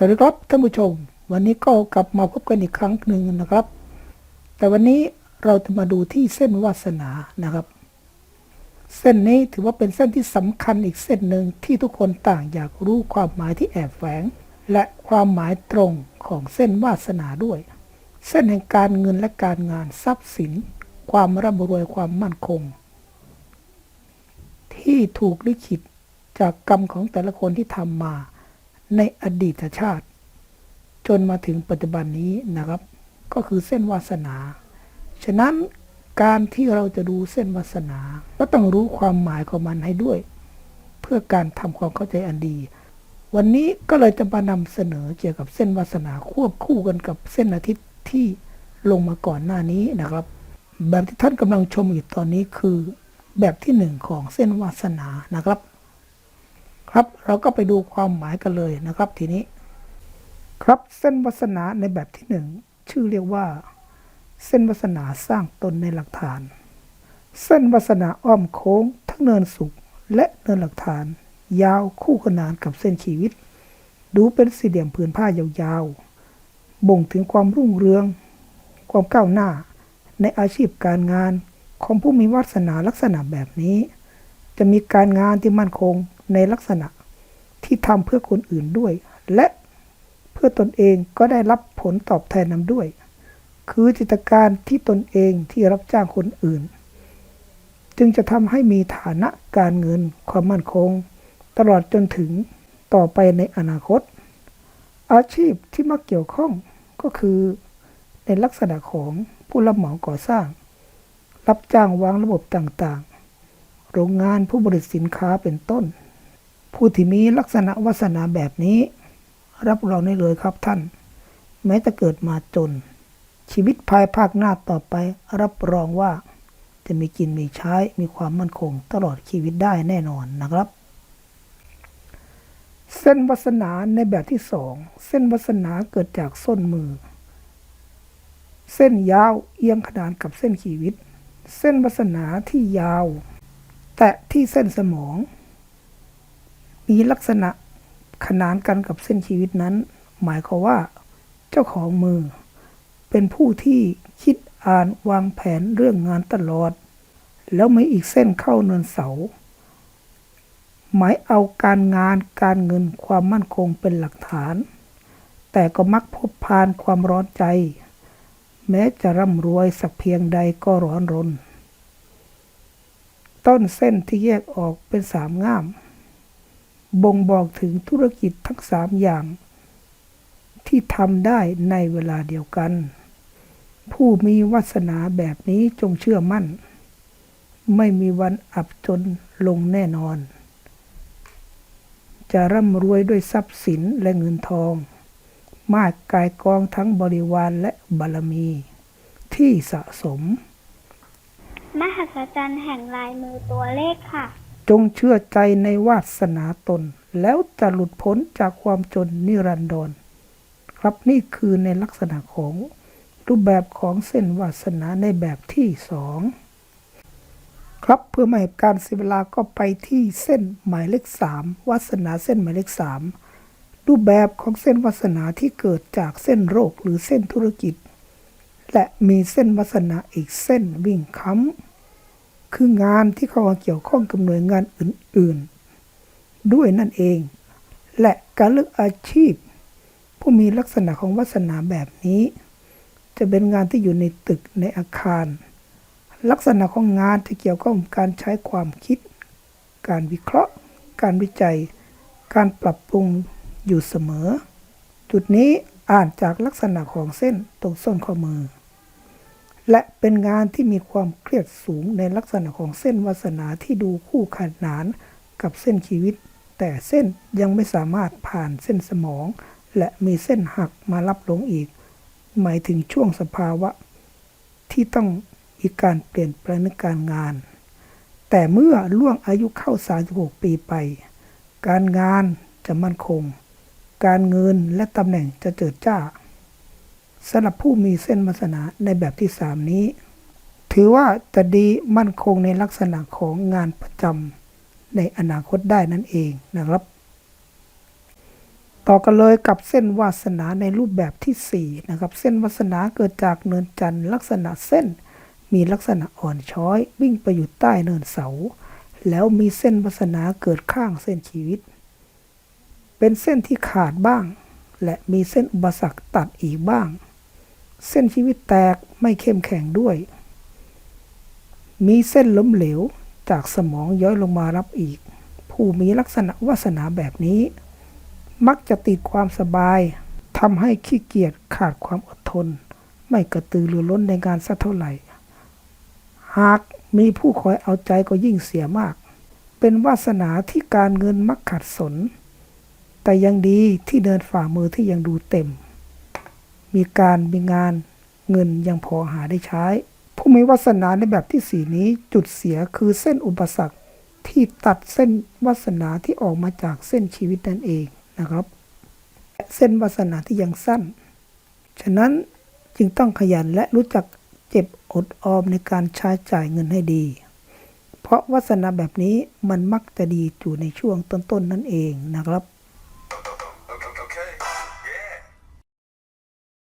สวัสดีครับท่านผู้ชม วันนี้ก็กลับมาพบกันอีกครั้งหนึ่งนะครับ แต่วันนี้เราจะมาดูที่เส้นวาสนานะครับ เส้นนี้ถือว่าเป็นเส้นที่สำคัญอีกเส้นหนึ่งที่ทุกคนต่างอยากรู้ความหมายที่แอบแฝง และความหมายตรงของเส้นวาสนาด้วย เส้นแห่งการเงินและการงานทรัพย์สิน ความร่ำรวยความมั่นคง ที่ถูกลิขิตจากกรรมของแต่ละคนที่ทำมา ในอดีตชาติ จนมาถึงปัจจุบันนี้นะครับ ก็คือเส้นวาสนา ฉะนั้นการที่เราจะดูเส้นวาสนา ก็ต้องรู้ความหมายของมันให้ด้วย เพื่อการทำความเข้าใจอันดี วันนี้ก็เลยจะมานำเสนอเกี่ยวกับเส้นวาสนาควบคู่กันกับเส้นอาทิตย์ที่ลงมาก่อนหน้านี้นะครับ แบบที่ท่านกำลังชมอยู่ตอนนี้คือ แบบที่หนึ่งของเส้นวาสนานะครับ ครับ เราก็ไปดูความหมายกันเลยนะครับทีนี้ ครับเส้นวาสนาในแบบที่หนึ่งชื่อเรียกว่า เส้นวาสนาสร้างตนในหลักฐาน เส้นวาสนาอ้อมโค้ง ทั้งเนินสุขและเนินหลักฐาน ยาวคู่ขนานกับเส้นชีวิต ดูเป็นสี่เหลี่ยมผืนผ้ายาวๆ บ่งถึงความรุ่งเรือง ความก้าวหน้า ในอาชีพการงานของผู้มีวาสนาลักษณะแบบนี้ จะมีการงานที่มั่นคง ในลักษณะที่ทำเพื่อคนอื่นด้วย และเพื่อตนเองก็ได้รับผลตอบแทนนำด้วย คือจิตการที่ตนเองที่รับจ้างคนอื่น จึงจะทำให้มีฐานะการเงินความมั่นคง ตลอดจนถึงต่อไปในอนาคต อาชีพที่มักเกี่ยวข้องก็คือในลักษณะของผู้รับเหมาก่อสร้าง รับจ้างวางระบบต่างๆ โรงงานผู้ผลิตสินค้าเป็นต้น ผู้ที่มีลักษณะวาสนาแบบนี้ รับรองได้เลยครับท่าน แม้จะเกิดมาจน ชีวิตภายภาคหน้าต่อไป รับรองว่า จะมีกินมีใช้มีความมั่นคงตลอดชีวิตได้แน่นอนนะครับ เส้นวาสนาในแบบที่สองเส้นวาสนาเกิดจากส้นมือ เส้นยาวเอียงขนานกับเส้นชีวิต เส้นวาสนาที่ยาว แตะที่เส้นสมอง มีลักษณะขนานกันกับเส้นชีวิตนั้น หมายความว่า เจ้าของมือ เป็นผู้ที่คิดอ่านวางแผนเรื่องงานตลอด แล้วมีอีกเส้นเข้าเนินเสา หมายเอาการงานการเงินความมั่นคงเป็นหลักฐาน แต่ก็มักพบพานความร้อนใจ แม้จะร่ำรวยสักเพียงใดก็ร้อนรน ต้นเส้นที่แยกออกเป็นสามง่าม บ่งบอกถึงธุรกิจทั้งสามอย่าง ที่ทำได้ในเวลาเดียวกัน ผู้มีวาสนาแบบนี้จงเชื่อมั่น ไม่มีวันอับจนลงแน่นอน จะร่ำรวยด้วยทรัพย์สินและเงินทอง มากกายกองทั้งบริวารและบารมี ที่สะสม มหัศจรรย์แห่งลายมือตัวเลขค่ะ จงเชื่อใจในวาสนาตน แล้วจะหลุดพ้นจากความจนนิรันดร ครับนี่คือในลักษณะของรูปแบบของเส้นวาสนาในแบบที่สองครับเพื่อไม่ให้การเสียเวลาก็ไปที่เส้นหมายเลขสามวาสนาเส้นหมายเลขสามรูปแบบของเส้นวาสนาที่เกิดจากเส้นโรคหรือเส้นธุรกิจ และมีเส้นวาสนาอีกเส้นวิ่งค้ำ คืองานที่เข้ามาเกี่ยวข้องกับหน่วยงานอื่น ๆ ด้วยนั่นเอง และการเลือกอาชีพ ผู้มีลักษณะของวาสนาแบบนี้ จะเป็นงานที่อยู่ในตึกในอาคาร ลักษณะของงานที่เกี่ยวข้องกับการใช้ความคิด การวิเคราะห์ การวิจัย การปรับปรุงอยู่เสมอ จุดนี้อ่านจากลักษณะของเส้นตรงส้นข้อมือ และเป็นงานที่มีความเครียดสูงในลักษณะของเส้นวาสนาที่ดูคู่ขนานกับเส้นชีวิต แต่เส้นยังไม่สามารถผ่านเส้นสมอง และมีเส้นหักมารับลงอีก หมายถึงช่วงสภาวะ ที่ต้องมีการเปลี่ยนแปลงในการงาน แต่เมื่อล่วงอายุเข้า 36 ปีไป การงานจะมั่นคง การเงินและตำแหน่งจะเจิดจ้า สำหรับผู้มีเส้นวาสนาในแบบที่สามนี้ ถือว่าจะดีมั่นคงในลักษณะของงานประจำในอนาคตได้นั่นเองนะครับ ต่อกันเลยกับเส้นวาสนาในรูปแบบที่ 4 นะครับ เส้นวาสนาเกิดจากเนินจันทร์ลักษณะเส้น มีลักษณะอ่อนช้อย วิ่งไปอยู่ใต้เนินเสา แล้วมีเส้นวาสนาเกิดข้างเส้นชีวิต เป็นเส้นที่ขาดบ้าง และมีเส้นอุปสรรคตัดอีกบ้าง เส้นชีวิตแตกไม่เข้มแข็งด้วย มีเส้นล้มเหลวจากสมองย้อยลงมารับอีก ผู้มีลักษณะวาสนาแบบนี้ มักจะติดความสบายทำให้ขี้เกียจขาดความอดทน ไม่กระตือรือร้นในงานสักเท่าไหร่ หากมีผู้คอยเอาใจก็ยิ่งเสียมาก เป็นวาสนาที่การเงินมักขัดสน แต่ยังดีที่เดินฝ่ามือที่ยังดูเต็ม มีการมีงานเงินยังพอหาได้ใช้ ผู้มีวาสนาในแบบที่สี่นี้จุดเสียคือเส้นอุปสรรคที่ตัดเส้นวาสนาที่ออกมาจากเส้นชีวิตนั่นเองนะครับ เส้นวาสนาที่ยังสั้น ฉะนั้นจึงต้องขยันและรู้จักเจ็บอดออมในการใช้จ่ายเงินให้ดี เพราะวาสนาแบบนี้มันมักจะดีอยู่ในช่วงต้นๆนั่นเองนะครับ